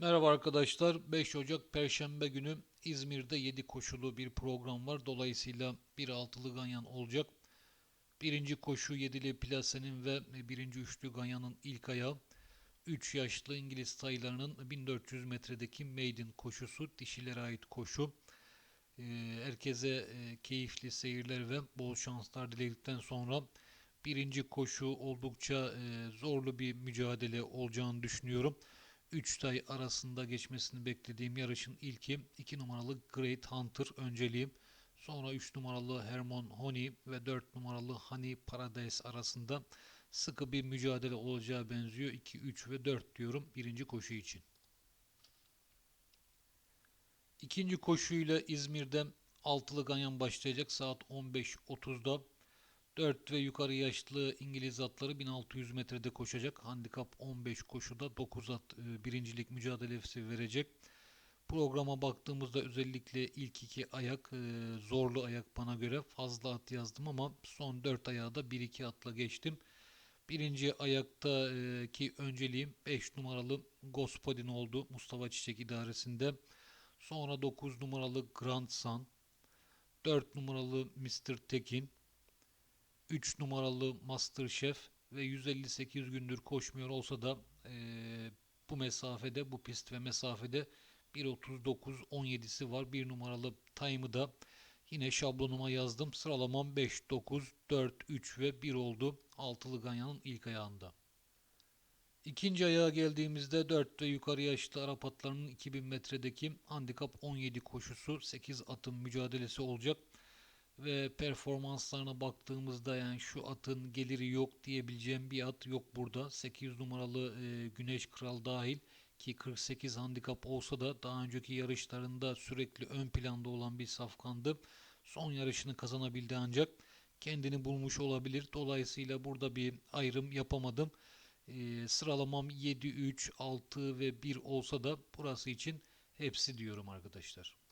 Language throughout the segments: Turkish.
Merhaba arkadaşlar. 5 Ocak Perşembe günü İzmir'de 7 koşulu bir program var. Dolayısıyla bir altılı ganyan olacak. Birinci koşu 7'li plasenin ve birinci üçlü ganyanın ilk ayağı. 3 yaşlı İngiliz taylarının 1400 metredeki maiden koşusu. Dişilere ait koşu. Ee, Herkese e, keyifli seyirler ve bol şanslar diledikten sonra birinci koşu oldukça e, zorlu bir mücadele olacağını düşünüyorum. 3 tay arasında geçmesini beklediğim yarışın ilki 2 numaralı Great Hunter önceliğim. Sonra 3 numaralı Hermon Honey ve 4 numaralı Honey Paradise arasında sıkı bir mücadele olacağı benziyor. 2, 3 ve 4 diyorum birinci koşu için. İkinci koşuyla İzmir'de altılı ganyan başlayacak saat 15.30'da. 4 ve yukarı yaşlı İngiliz atları 1600 metrede koşacak. Handikap 15 koşuda 9 at e, birincilik mücadelesi verecek. Programa baktığımızda özellikle ilk iki ayak e, zorlu ayak bana göre fazla at yazdım ama son 4 ayağı da 1-2 atla geçtim. Birinci ayaktaki önceliğim 5 numaralı Gospodin oldu Mustafa Çiçek idaresinde. Sonra 9 numaralı Grand Sun, 4 numaralı Mr. Tekin, 3 numaralı Masterchef ve 158 gündür koşmuyor olsa da e, bu mesafede, bu pist ve mesafede 1.39.17'si var. 1 numaralı time'ı da yine şablonuma yazdım. Sıralamam 5, 9, 4, 3 ve 1 oldu. Altılı ganyanın ilk ayağında. İkinci ayağa geldiğimizde 4 ve yukarı yaşlı Arap atlarının 2000 metredeki handikap 17 koşusu 8 atın mücadelesi olacak ve performanslarına baktığımızda yani şu atın geliri yok diyebileceğim bir at yok burada. 8 numaralı e, Güneş Kral dahil ki 48 handikap olsa da daha önceki yarışlarında sürekli ön planda olan bir safkandı. Son yarışını kazanabildi ancak kendini bulmuş olabilir. Dolayısıyla burada bir ayrım yapamadım. E, sıralamam 7, 3, 6 ve 1 olsa da burası için hepsi diyorum arkadaşlar.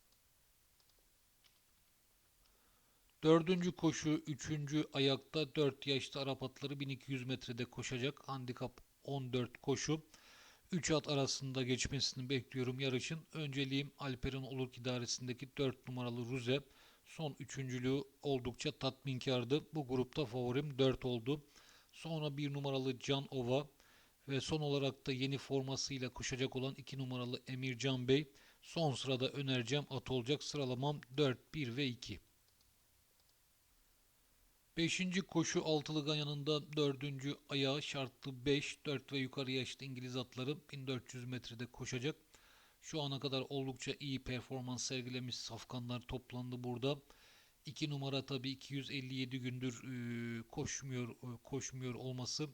Dördüncü koşu, üçüncü ayakta 4 yaşlı Arap atları 1200 metrede koşacak. Handikap 14 koşu. 3 at arasında geçmesini bekliyorum yarışın. Önceliğim Alperen Olurk idaresindeki 4 numaralı Ruze. Son üçüncülüğü oldukça tatminkardı. Bu grupta favorim 4 oldu. Sonra 1 numaralı Can Ova ve son olarak da yeni formasıyla koşacak olan 2 numaralı Emir Can Bey. Son sırada önereceğim at olacak. Sıralamam 4, 1 ve 2. Beşinci koşu altılı ganyanında dördüncü ayağı şartlı 5, 4 ve yukarı yaşlı İngiliz atları 1400 metrede koşacak. Şu ana kadar oldukça iyi performans sergilemiş safkanlar toplandı burada. 2 numara tabi 257 gündür koşmuyor koşmuyor olması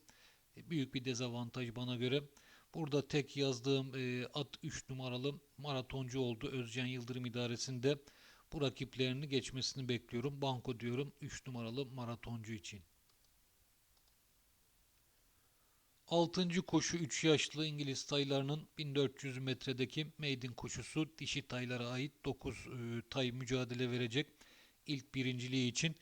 büyük bir dezavantaj bana göre. Burada tek yazdığım at 3 numaralı maratoncu oldu Özcan Yıldırım idaresinde. Bu rakiplerini geçmesini bekliyorum. Banko diyorum 3 numaralı maratoncu için. 6. koşu 3 yaşlı İngiliz taylarının 1400 metredeki maiden koşusu dişi taylara ait 9 e, tay mücadele verecek ilk birinciliği için.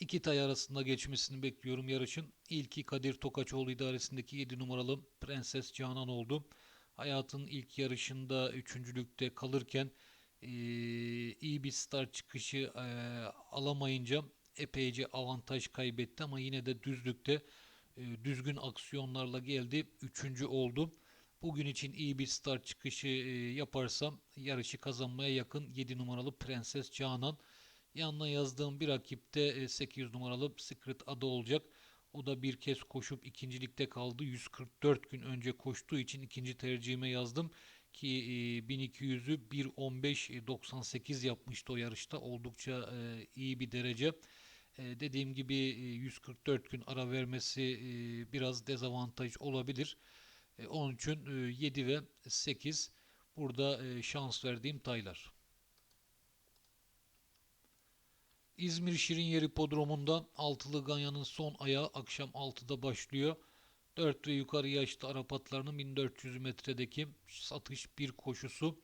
iki tay arasında geçmesini bekliyorum yarışın. İlki Kadir Tokaçoğlu idaresindeki 7 numaralı Prenses Canan oldu. Hayatın ilk yarışında üçüncülükte kalırken e, iyi bir start çıkışı e, alamayınca epeyce avantaj kaybetti ama yine de düzlükte e, düzgün aksiyonlarla geldi. Üçüncü oldu. Bugün için iyi bir start çıkışı e, yaparsam yarışı kazanmaya yakın 7 numaralı Prenses Canan. Yanına yazdığım bir rakipte e, 8 numaralı Secret adı olacak. O da bir kez koşup ikincilikte kaldı. 144 gün önce koştuğu için ikinci tercihime yazdım ki 1200'ü 1.15.98 yapmıştı o yarışta. Oldukça e, iyi bir derece. E, dediğim gibi 144 gün ara vermesi e, biraz dezavantaj olabilir. Onun için 7 ve 8 burada şans verdiğim taylar. İzmir Şirinyeri Podromu'nda altılı ganyanın son ayağı akşam 6'da başlıyor. 4 ve yukarı yaşlı Arap atlarının 1400 metredeki satış bir koşusu.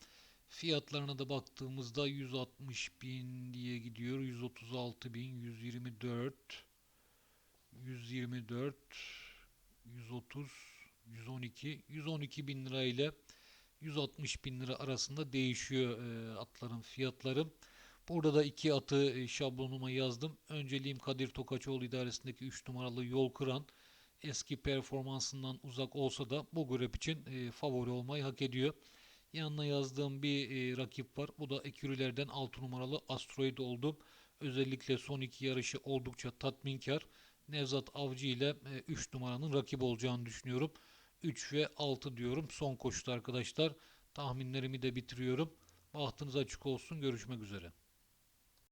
Fiyatlarına da baktığımızda 160 bin diye gidiyor. 136 bin, 124, 124, 130, 112, 112 bin lira ile 160 bin lira arasında değişiyor e, atların fiyatları. Burada da iki atı e, şablonuma yazdım. Önceliğim Kadir Tokaçoğlu idaresindeki 3 numaralı yol kıran. Eski performansından uzak olsa da bu grup için e, favori olmayı hak ediyor. Yanına yazdığım bir e, rakip var. Bu da ekürülerden 6 numaralı Asteroid oldu. Özellikle son iki yarışı oldukça tatminkar. Nevzat Avcı ile 3 numaranın rakip olacağını düşünüyorum. 3 ve 6 diyorum. Son koşuda arkadaşlar. Tahminlerimi de bitiriyorum. Bahtınız açık olsun. Görüşmek üzere.